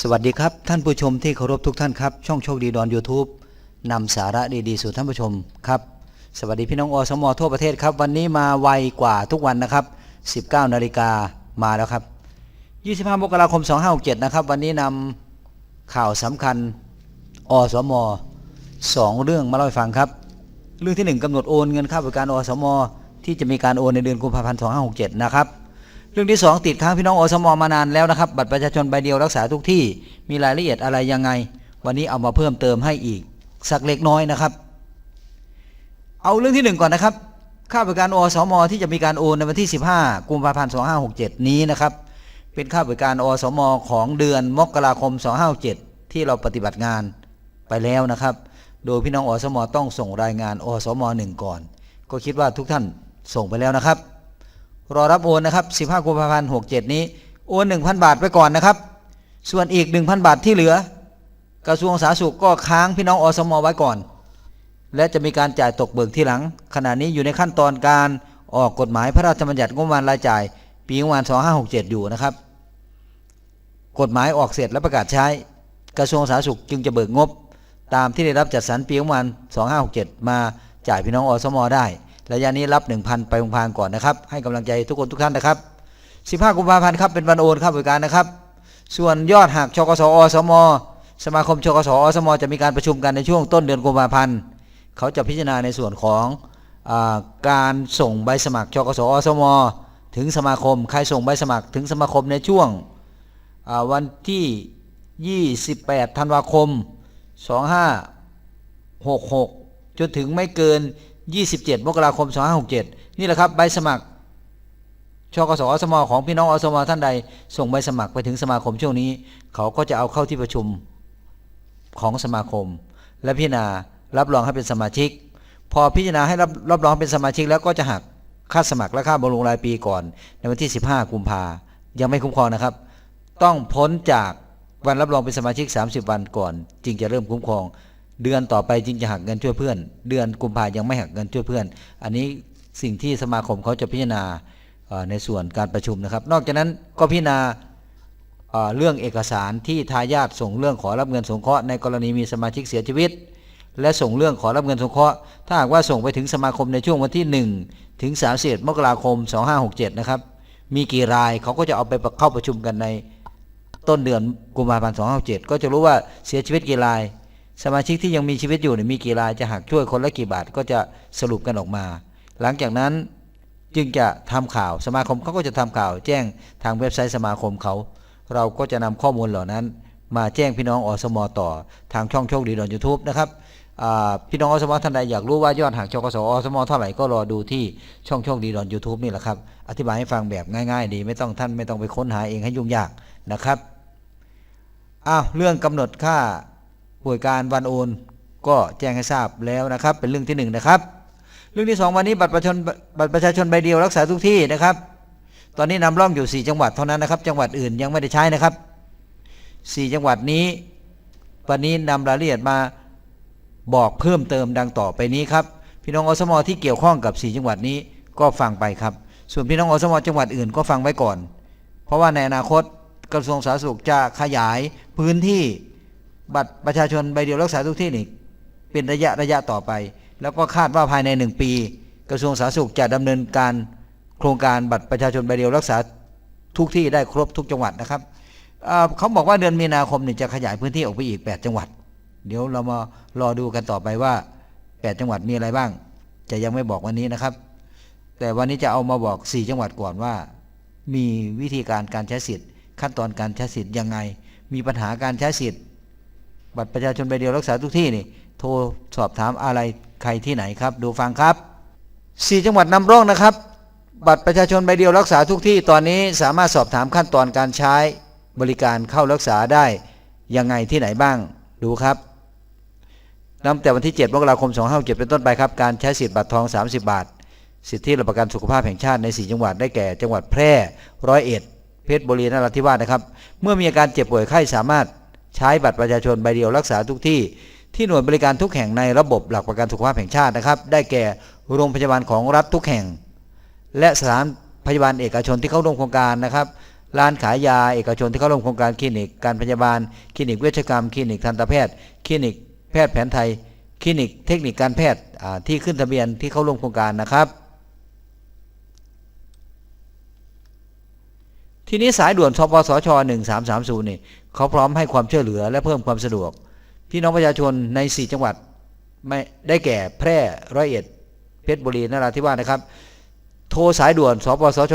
สวัสดีครับ ท่านผู้ชมที่เคารพทุกท่านครับ ช่องโชคดีดอน YouTube นำสาระดีๆ สู่ท่านผู้ชมครับ สวัสดีพี่น้องอสมทั่วประเทศครับ วันนี้มาไวกว่าทุกวันนะครับ 19 นาฬิกามาแล้วครับ 25 มกราคม 2567 นะครับ วันนี้นำข่าวสำคัญอสมสองเรื่องมาเล่าให้ฟังครับ เรื่องที่ 1กำหนดโอนเงินค่าบริการอสม ที่จะมีการโอนในเดือนกุมภาพันธ์ 2567 นะครับ เรื่องที่ 2 ติดค้างพี่น้องอสมมานานแล้วนะครับ บัตรประชาชนใบเดียวรักษาทุกที่ มีรายละเอียดอะไรยังไง วันนี้เอามาเพิ่มเติมให้อีก สักเล็กน้อยนะครับ เอาเรื่องที่ 1 ก่อนนะครับค่าบริการอสมที่จะมีการโอนในวันที่ 15 กุมภาพันธ์ 2567 นี้นะครับ เป็นค่าบริการอสมของเดือนมกราคม 2567 ที่เราปฏิบัติงานไปแล้วนะครับ โดยพี่น้องอสมต้องส่งรายงานอสม1ก่อน ก็คิดว่าทุกท่านส่งไปแล้วนะครับ รอรับโอนนะครับ15กุมภาพันธ์67 นี้ โอน 1,000 บาทไปก่อนนะครับ ส่วนอีก 1,000 บาทที่เหลือ กระทรวงสาธารณสุขก็ค้างพี่น้องอสมไว้ก่อน และจะมีการจ่ายตกเบิกที่หลัง ขณะนี้อยู่ในขั้นตอนการออกกฎหมายพระราชบัญญัติงบประมาณรายจ่าย ปีงบประมาณ 2567 อยู่นะครับ กฎหมายออกเสร็จและประกาศใช้ กระทรวงสาธารณสุขจึงจะเบิกงบ ตามที่ได้รับจัดสรรปีงบประมาณ 2567 มาจ่ายพี่น้องอสมได้ ระยะนี้รับ 1,000 ไปพลางๆก่อนนะครับ ให้กำลังใจทุกคนทุกท่านนะครับ 15 กุมภาพันธ์ครับเป็นวันโอนค่าบริการนะครับ ส่วนยอดหักชกสอสม สมาคมชกสอสม จะมีการประชุมกันในช่วงต้นเดือนกุมภาพันธ์เขาจะพิจารณาในส่วนของอการส่งใบสมัครชกสอสม ถึงสมาคมใครส่งใบสมัครถึงสมาคมในช่วงวันที่ 28 ธันวาคม 2566 จนถึงไม่เกิน 27 มกราคม 2567 นี่แหละครับใบสมัครชกสอสมของพี่น้องอสมท่านใด ส่งใบสมัครไปถึงสมาคมช่วงนี้ เขาก็จะเอาเข้าที่ประชุมของสมาคม และพิจารณารับรองให้เป็นสมาชิก พอพิจารณาให้รับรับรองเป็นสมาชิกแล้วก็จะหักค่าสมัครและค่าบำรุงรายปีก่อน ในวันที่ 15 กุมภายังไม่คุ้มครองนะครับ ต้องพ้นจากวันรับรองเป็นสมาชิก 30 วันก่อน จึงจะเริ่มคุ้มครอง เดือนต่อไปจึงจะหักเงินช่วยเพื่อน เดือนกุมภายังไม่หักเงินช่วยเพื่อน อันนี้สิ่งที่สมาคมเขาจะพิจารณาในส่วนการประชุมนะครับ นอกจากนั้นก็พิจารณาเอ่อเรื่องเอกสารที่ทายาทส่งเรื่องขอรับเงินสงเคราะห์ในกรณีมีสมาชิกเสียชีวิต และส่งเรื่องขอรับเงินสงเคราะห์ถ้าหากว่าส่งไปถึงสมาคมในช่วงวันที่ 1 ถึง31มกราคม 2567 นะครับ มีกี่รายเขาก็จะเอาไปเข้าประชุมกันในต้นเดือนกุมภาพันธ์ 2567 ก็จะรู้ว่าเสียชีวิตกี่ราย สมาชิกที่ยังมีชีวิตอยู่เนี่ยมีกี่รายจะหักช่วยคนละกี่บาทก็จะสรุปกันออกมา หลังจากนั้นจึงจะทำข่าวสมาคมเขาก็จะทำข่าว แจ้งทางเว็บไซต์สมาคมเขา เราก็จะนำข้อมูลเหล่านั้น มาแจ้งพี่น้องอสมต่อทางช่องโชคดีดอนยูทูบนะครับพี่น้องอสมท่านใดอยากรู้ว่ายอดหักชกสอสมเท่าไหร่ก็รอดูที่ช่องโชคดีดอนยูทูบนี่แหละครับ อธิบายให้ฟังแบบง่ายๆ ดี ไม่ต้องท่านไม่ต้องไปค้นหาเองให้ยุ่งยากนะครับอ้าวเรื่องกำหนดค่า ป่วยการวันโอน ก็แจ้งให้ทราบแล้วนะครับ เป็นเรื่องที่หนึ่งนะครับ เรื่องที่สองวันนี้บัตรประชาชนบัตรประชาชนใบเดียวรักษาทุกที่นะครับ ตอนนี้นำร่องอยู่ 4 จังหวัดเท่านั้นนะครับ จังหวัดอื่นยังไม่ได้ใช้นะครับ 4 จังหวัดนี้ วันนี้นำรายละเอียดมาบอกเพิ่มเติมดังต่อไปนี้ครับ พี่น้องอสมที่เกี่ยวข้องกับ 4 จังหวัดนี้ก็ฟังไปครับ ส่วนพี่น้องอสมจังหวัดอื่นก็ฟังไว้ก่อน เพราะว่าในอนาคตกระทรวงสาธารณสุขจะขยายพื้นที่ บัตรประชาชนใบเดียวรักษาทุกที่นี่เป็นระยะระยะต่อไป แล้วก็คาดว่าภายใน1ปี กระทรวงสาธารณสุขจะดำเนินการโครงการบัตรประชาชนใบเดียวรักษาทุกที่ได้ครบทุกจังหวัดนะครับเขาบอกว่าเดือนมีนาคมนี่จะขยายพื้นที่ออกไปอีก 8 จังหวัด เดี๋ยวเรามารอดูกันต่อไปว่า 8 จังหวัดมีอะไรบ้าง จะยังไม่บอกวันนี้นะครับ แต่วันนี้จะเอามาบอก 4 จังหวัดก่อนว่า มีวิธีการการใช้สิทธิ์ ขั้นตอนการใช้สิทธิ์ยังไง มีปัญหาการใช้สิทธิ์ บัตรประชาชนใบเดียวรักษาทุกที่นี่ โทรสอบถามอะไรใครที่ไหนครับ ดูฟังครับ 4 จังหวัดนำร่องนะครับ บัตรประชาชนใบเดียวรักษาทุกที่ตอนนี้สามารถสอบถามขั้นตอนการใช้บริการเข้ารักษาได้ยังไงที่ไหนบ้างดูครับนับแต่วันที่ 7 มกราคม 2567เป็นต้นไปครับ การใช้สิทธิ์บัตรทอง 30 บาท สิทธิรับประกันสุขภาพแห่งชาติใน 4 จังหวัดได้แก่ จังหวัดแพร่ร้อยเอ็ดเพชรบุรีนราธิวาสนะครับ เมื่อมีอาการเจ็บป่วยไข้สามารถ ใช้บัตรประชาชนใบเดียวรักษาทุกที่ ที่หน่วยบริการทุกแห่งในระบบหลักประกันสุขภาพแห่งชาตินะครับ ได้แก่โรงพยาบาลของรัฐทุกแห่ง และสถานพยาบาลเอกชนที่เข้าร่วมโครงการนะครับร้านขายยาเอกชนที่เข้าร่วมโครงการคลินิกการพยาบาลคลินิกเวชกรรมคลินิกทันตแพทย์คลินิกแพทย์แผนไทยคลินิกเทคนิคการแพทย์ที่ขึ้นทะเบียนที่เข้าร่วมโครงการนะครับ ทีนี้สายด่วนสปสช 1330นี่ เขาพร้อมให้ความช่วยเหลือและเพิ่มความสะดวก พี่น้องประชาชนใน 4 จังหวัดไม่ได้แก่แพร่ร้อยเอ็ด เพชรบุรีนราธิวาสนะครับ โทรสายด่วนสปสช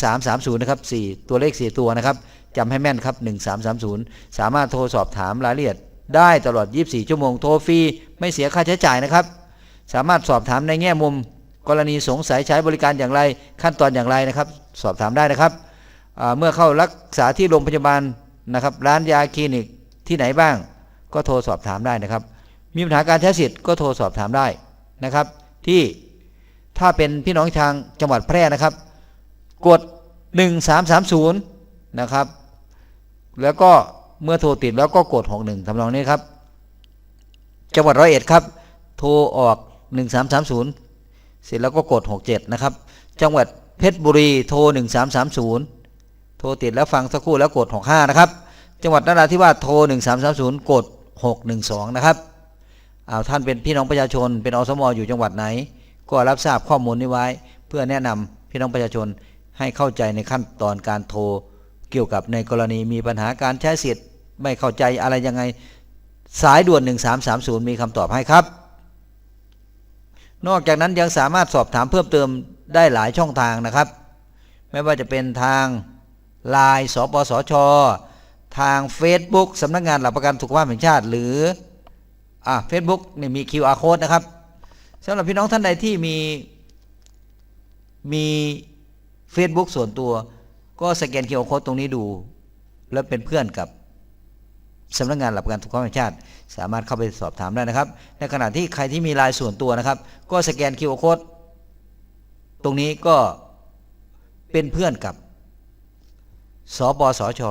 1330 นะครับ 4 ตัวเลข 4 ตัวนะครับจำให้แม่นครับ 1330 สามารถโทรสอบถามรายละเอียดได้ตลอด 24 ชั่วโมงโทรฟรีไม่เสียค่าใช้จ่ายนะครับ สามารถสอบถามในแง่มุม กรณีสงสัยใช้บริการอย่างไรขั้นตอนอย่างไรนะครับ สอบถามได้นะครับ เมื่อเข้ารักษาที่โรงพยาบาล นะครับ ร้านยาคลินิกที่ไหนบ้าง ก็โทรสอบถามได้นะครับ มีปัญหาการใช้สิทธิ์ก็โทรสอบถามได้นะครับ ที่ถ้าเป็นพี่น้องทางจังหวัดแพร่นะครับ กด 1330 นะครับ แล้วก็เมื่อโทรติดแล้วก็กด 61ทำนองนี้ครับ จังหวัดร้อยเอ็ดครับ โทรออก 1330 เสร็จแล้วก็กด 67 นะครับ จังหวัดเพชรบุรีโทร 1330 โทรติดแล้วฟังสักครู่แล้วกด 65 นะครับ จังหวัดนราธิวาสโทร 1330 กด 612 นะครับอาท่านเป็นพี่น้องประชาชน เป็นอสมอยู่จังหวัดไหน ก็รับทราบข้อมูลนี้ไว้ เพื่อแนะนำพี่น้องประชาชนให้เข้าใจในขั้นตอนการโทร เกี่ยวกับในกรณีมีปัญหาการใช้สิทธิ์ไม่เข้าใจอะไรยังไงสายด่วน 1330 มีคำตอบให้ครับ นอกจากนั้นยังสามารถสอบถามเพิ่มเติมได้หลายช่องทางนะครับ ไม่ว่าจะเป็นทาง l ล n e สปสช ทาง Facebook สำนักงานหลักประกันสุขภาพแห่งชาติ หรืออ่า Facebook นี่มี QR code นะครับสำหรับพี่น้องท่านใดที่มีมี Facebook ส่วนตัว ก็สแกน QR code ตรงนี้ดู แล้วเป็นเพื่อนกับสำนักงานหลักประกันสุขภาพแห่งชาติ สามารถเข้าไปสอบถามได้นะครับ ในขณะที่ใครที่มีลน์ส่วนตัวนะครับ ก็สแกน QR Code ตรงนี้ก็เป็นเพื่อนกับ สปสช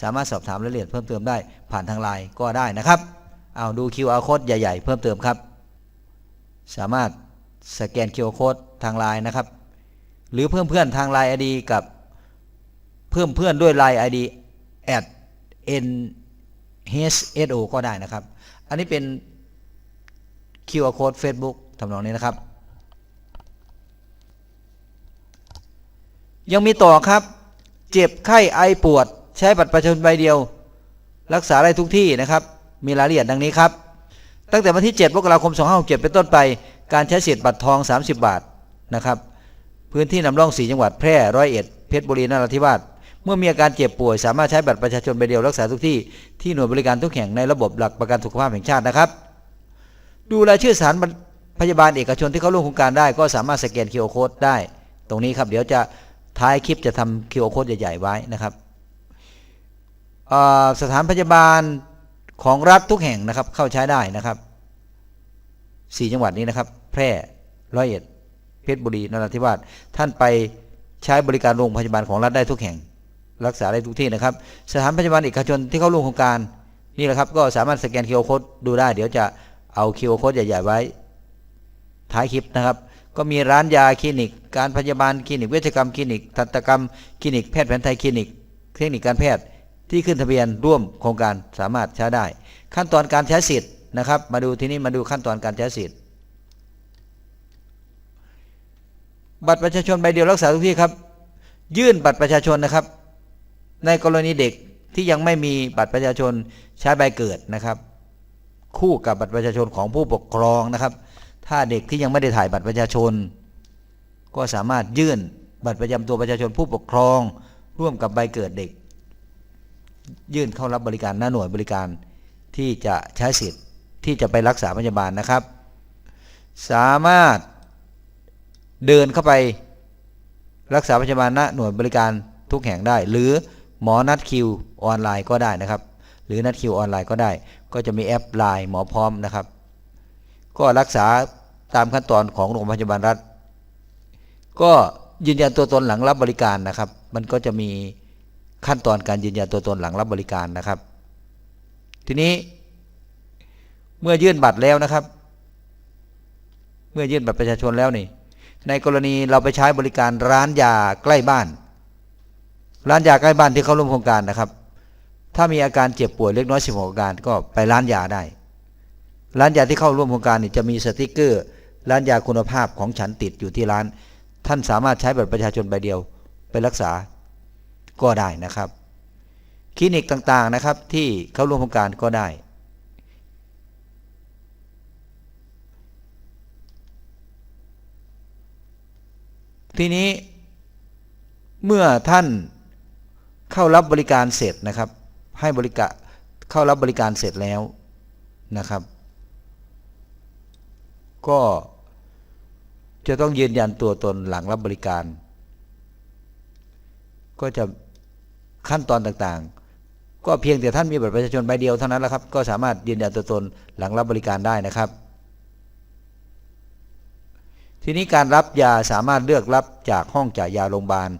สามารถสอบถามรายละเอียดเพิ่มเติมได้ผ่านทางไลน์ก็ได้นะครับ เอาดู QR Code ใหญ่ ๆ เพิ่มเติมครับ สามารถสแกน QR Code ทางไลน์นะครับ หรือเพิ่มเพื่อนทางไลน์ ID กับเพิ่มเพื่อนด้วยไลน์ ID at n HSO ก็ได้นะครับ อันนี้เป็น QR code Facebook ทำนองนี้นะครับ ยังมีต่อครับ เจ็บไข้ไอปวด ใช้บัตรประชาชนใบเดียว รักษาได้ทุกที่นะครับ มีรายละเอียดดังนี้ครับ ตั้งแต่วันที่ 7มกราคม2567เป็นต้นไป การใช้สิทธิ์บัตรทอง 30 บาทนะครับ พื้นที่นำร่อง4จังหวัดแพร่ร้อยเอ็ดเพชรบุรีนราธิวาสเมื่อมีอาการเจ็บป่วย สามารถใช้บัตรประชาชนใบเดียวรักษาทุกที่ที่หน่วยบริการทุกแห่งในระบบหลักประกันสุขภาพแห่งชาตินะครับ ดูรายชื่อสถานพยาบาลเอกชนที่เข้าร่วมโครงการได้ก็สามารถสแกน QR Code ได้ ตรงนี้ครับเดี๋ยวจะ ท้ายคลิปจะทำ QR Code ใหญ่ๆไว้นะครับสถานพยาบาลของรัฐทุกแห่งนะครับ เข้าใช้ได้นะครับสี่จังหวัดนี้นะครับ แพร่ร้อยเอ็ดเพชรบุรีนราธิวาสท่านไปใช้บริการโรงพยาบาลของรัฐได้ทุกแห่ง รักษาได้ทุกที่นะครับ สถานพยาบาลเอกชนที่เข้าร่วมโครงการนี่แหละครับ ก็สามารถสแกน QR Code ดูได้ เดี๋ยวจะเอา QR Code ใหญ่ ๆ ไว้ ท้ายคลิปนะครับ ก็มีร้านยาคลินิก การพยาบาลคลินิก เวชกรรมคลินิก ทันตกรรมคลินิก แพทย์แผนไทยคลินิก เทคนิคการแพทย์ที่ขึ้นทะเบียนร่วมโครงการสามารถใช้ได้ ขั้นตอนการใช้สิทธิ์นะครับ มาดูทีนี้มาดูขั้นตอนการใช้สิทธิ์บัตรประชาชนใบเดียวรักษาทุกที่ครับ ยื่นบัตรประชาชนนะครับ ในกรณีเด็กที่ยังไม่มีบัตรประชาชนใช้ใบเกิดนะครับ คู่กับบัตรประชาชนของผู้ปกครองนะครับ ถ้าเด็กที่ยังไม่ได้ถ่ายบัตรประชาชน ก็สามารถยื่นบัตรประจำตัวประชาชนผู้ปกครอง ร่วมกับใบเกิดเด็ก ยื่นเข้ารับบริการหน้าหน่วยบริการที่จะใช้สิทธิ์ที่จะไปรักษาพยาบาลนะครับ สามารถเดินเข้าไปรักษาพยาบาลณหน่วยบริการทุกแห่งได้ หรือหมอนัดคิวออนไลน์ก็ได้นะครับ หรือนัดคิวออนไลน์ก็ได้ ก็จะมีแอปไลน์หมอพร้อมนะครับ ก็รักษาตามขั้นตอนของโรงพยาบาลรัฐ ก็ยืนยันตัวตนหลังรับบริการนะครับ มันก็จะมีขั้นตอนการยืนยันตัวตนหลังรับบริการนะครับ ทีนี้ เมื่อยื่นบัตรแล้วนะครับ เมื่อยื่นบัตรประชาชนแล้วนี่ ในกรณีเราไปใช้บริการร้านยาใกล้บ้าน ร้านยาใกล้บ้านที่เข้าร่วมโครงการนะครับ ถ้ามีอาการเจ็บป่วยเล็กน้อยสิบหกอาการก็ไปร้านยาได้ ร้านยาที่เข้าร่วมโครงการนี่จะมีสติกเกอร์ ร้านยาคุณภาพของฉันติดอยู่ที่ร้าน ท่านสามารถใช้บัตรประชาชนใบเดียวไปรักษาก็ได้นะครับ คลินิกต่างๆนะครับที่เข้าร่วมโครงการก็ได้ ทีนี้เมื่อท่านเข้ารับบริการเสร็จนะครับ ให้บริการเข้ารับบริการเสร็จแล้วนะครับ ก็จะต้องยืนยันตัวตนหลังรับบริการ ก็จะขั้นตอนต่างๆ ก็เพียงแต่ท่านมีบัตรประชาชนใบเดียวเท่านั้นแหละครับ ก็สามารถยืนยันตัวตนหลังรับบริการได้นะครับ ทีนี้การรับยาสามารถเลือกรับจากห้องจ่ายยาโรงพยาบาล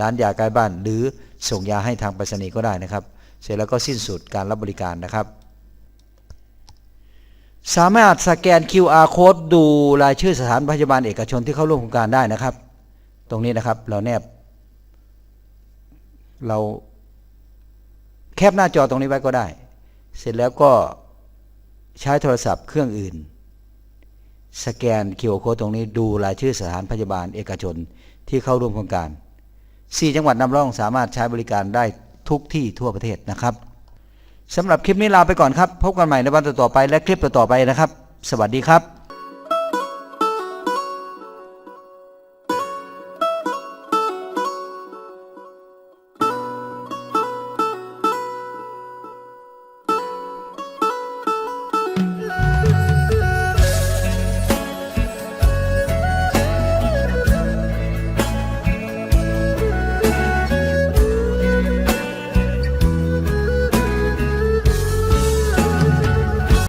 ร้านยาใกล้บ้าน หรือส่งยาให้ทางไปรษณีย์ก็ได้นะครับ เสร็จแล้วก็สิ้นสุดการรับบริการนะครับ สามารถสแกน QR code ดูรายชื่อสถานพยาบาลเอกชนที่เข้าร่วมโครงการได้นะครับ ตรงนี้นะครับเราแนบ เราแคปหน้าจอตรงนี้ไว้ก็ได้ เสร็จแล้วก็ใช้โทรศัพท์เครื่องอื่น สแกน QR code ตรงนี้ดูรายชื่อสถานพยาบาลเอกชนที่เข้าร่วมโครงการ 4 จังหวัดนำร่องสามารถใช้บริการได้ทุกที่ทั่วประเทศนะครับ สำหรับคลิปนี้ลาไปก่อนครับ พบกันใหม่ในวันต่อๆไปและคลิปต่อๆไปนะครับ สวัสดีครับ